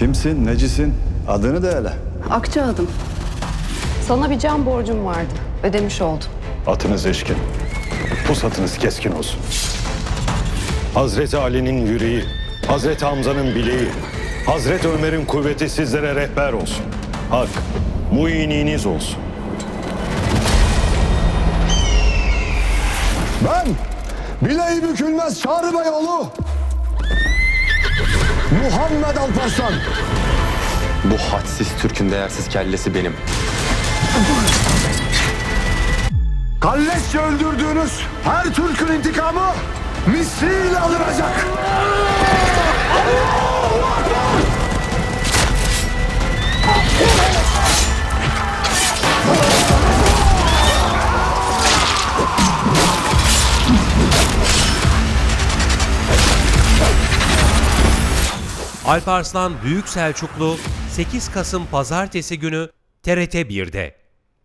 Kimsin, necisin? Adını da hele. Akça adım. Sana bir can borcum vardı. Ödemiş oldum. Atınız eşkin. Pusatınız keskin olsun. Hazreti Ali'nin yüreği, Hazreti Hamza'nın bileği, Hazreti Ömer'in kuvveti sizlere rehber olsun. Hak, muininiz olsun. Ben bileği bükülmez Çağrı Beyoğlu. Muhammed Alparslan. Bu hadsiz Türk'ün değersiz kellesi benim. Kalleşçe öldürdüğünüz her Türk'ün intikamı misliyle alınacak. Alparslan Büyük Selçuklu 8 Kasım Pazartesi günü TRT 1'de.